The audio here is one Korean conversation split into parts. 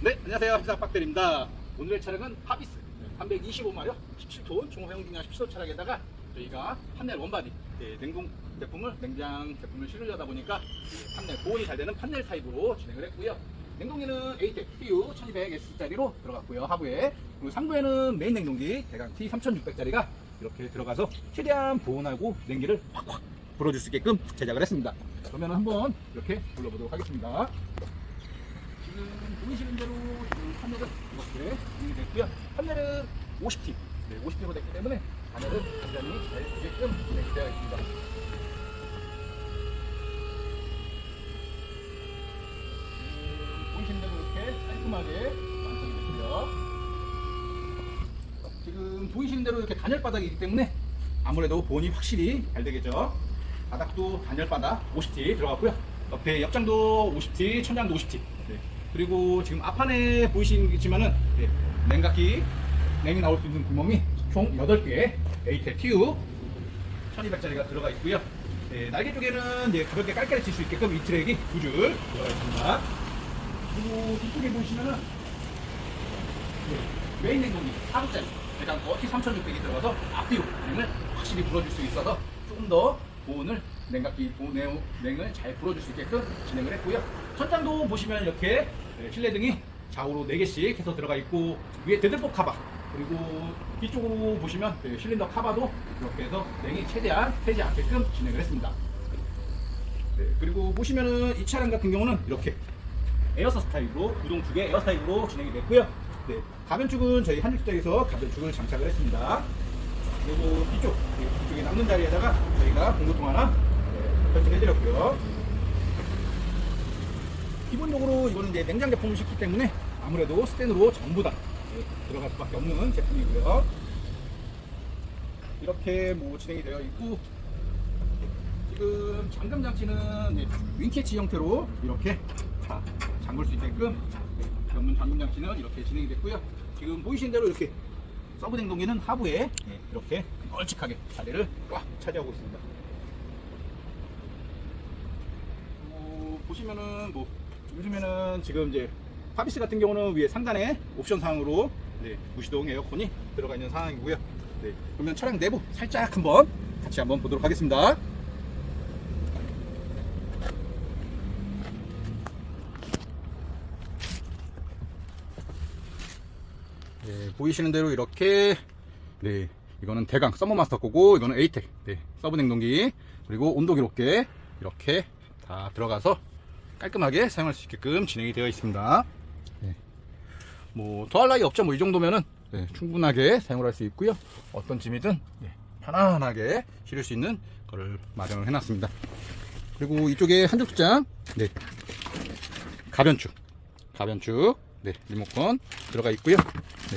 네, 안녕하세요. 회사 박대리입니다. 오늘의 차량은 하비스 325마력 17톤 중화용기량 17톤 차량에다가 저희가 판넬 원바디 네, 냉동 제품을 냉장 제품을 실으려다 보니까 이 판넬 보온이 잘 되는 판넬 타입으로 진행을 했고요. 냉동기는 에이텍 TU 1200S짜리로 들어갔고요. 하부에 그리고 상부에는 메인 냉동기 대강 T 3600짜리가 이렇게 들어가서 최대한 보온하고 냉기를 확확 불어줄 수 있게끔 제작을 했습니다. 그러면 한번 이렇게 불러보도록 하겠습니다. 지금 보이시는 대로 판넬은 이렇게 진행됐고요. 판넬은 50T, 네, 50T로 됐기 때문에 판넬은 완전히 잘 되게끔 있습니다. 보이시는 대로 이렇게 깔끔하게 완성이 됐고요. 지금 보이시는 대로 이렇게 단열 바닥이기 때문에 아무래도 보온이 확실히 잘 되겠죠. 바닥도 단열 바닥 50T 들어갔고요. 옆에 옆장도 50T, 천장도 50T. 네. 그리고 지금 앞판에 보이시지만은 네, 냉각기 냉이 나올 수 있는 구멍이 총 8개 에이테 TU 1200짜리가 들어가 있고요. 네, 날개 쪽에는 이제 가볍게 깔깔이 칠 수 있게끔 이 트랙이 두 줄 들어가 있습니다. 그리고 뒤쪽에 보시면은 네, 메인 냉동기 4구짜리 일단 버티 3600이 들어가서 앞뒤로 냉을 확실히 불어줄 수 있어서 조금 더 보온을 냉각기 냉을 잘 불어줄 수 있게끔 진행을 했고요. 천장도 보시면 이렇게 네, 실내 등이 좌우로 4개씩 해서 들어가 있고 위에 데드폭 카바 그리고 뒤쪽으로 보시면 네, 실린더 카바도 이렇게 해서 냉이 최대한 새지 않게끔 진행을 했습니다. 네, 그리고 보시면은 이 차량 같은 경우는 이렇게 에어서 스타일로 구동 두 개 에어 스타일로 진행이 됐고요. 네, 가변축은 저희 한일주택에서 가변축을 장착을 했습니다. 그리고 뒤쪽에 남는 자리에다가 저희가 공구통 하나 네, 설치해드렸고요. 기본적으로 이거는 이제 냉장 제품을 싣기 때문에 아무래도 스텐으로 전부 다 네, 들어갈 수밖에 없는 제품이고요. 이렇게 뭐 진행이 되어 있고 지금 잠금 장치는 네, 윙캐치 형태로 이렇게 다 잠글 수 있게끔 네, 전문 잠금 장치는 이렇게 진행이 됐고요. 지금 보이시는 대로 이렇게 서브 냉동기는 하부에 네, 이렇게 널찍하게 자리를 꽉 차지하고 있습니다. 뭐 보시면은 뭐 요즘에는 지금 이제 파비스 같은 경우는 위에 상단에 옵션 사항으로 네, 무시동 에어컨이 들어가 있는 상황이고요. 네, 그러면 차량 내부 살짝 한번 같이 한번 보도록 하겠습니다. 네, 보이시는 대로 이렇게 네 이거는 대강 서머 마스터 거고 이거는 에이텍 네, 서브 냉동기 그리고 온도 기록계 이렇게 다 들어가서 깔끔하게 사용할 수 있게끔 진행이 되어 있습니다. 네. 뭐 더할 나위 없죠. 뭐 이 정도면은 네, 충분하게 사용을 할 수 있고요. 어떤 짐이든 네, 편안하게 실을 수 있는 거를 마련을 해놨습니다. 그리고 이쪽에 한쪽 장 네, 가변축 가변축 네, 리모컨 들어가 있고요. 네.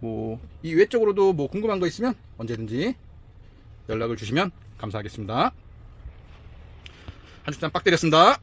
뭐, 이 외적으로도 뭐 궁금한 거 있으면 언제든지 연락을 주시면 감사하겠습니다. 한주장 빡 때렸습니다.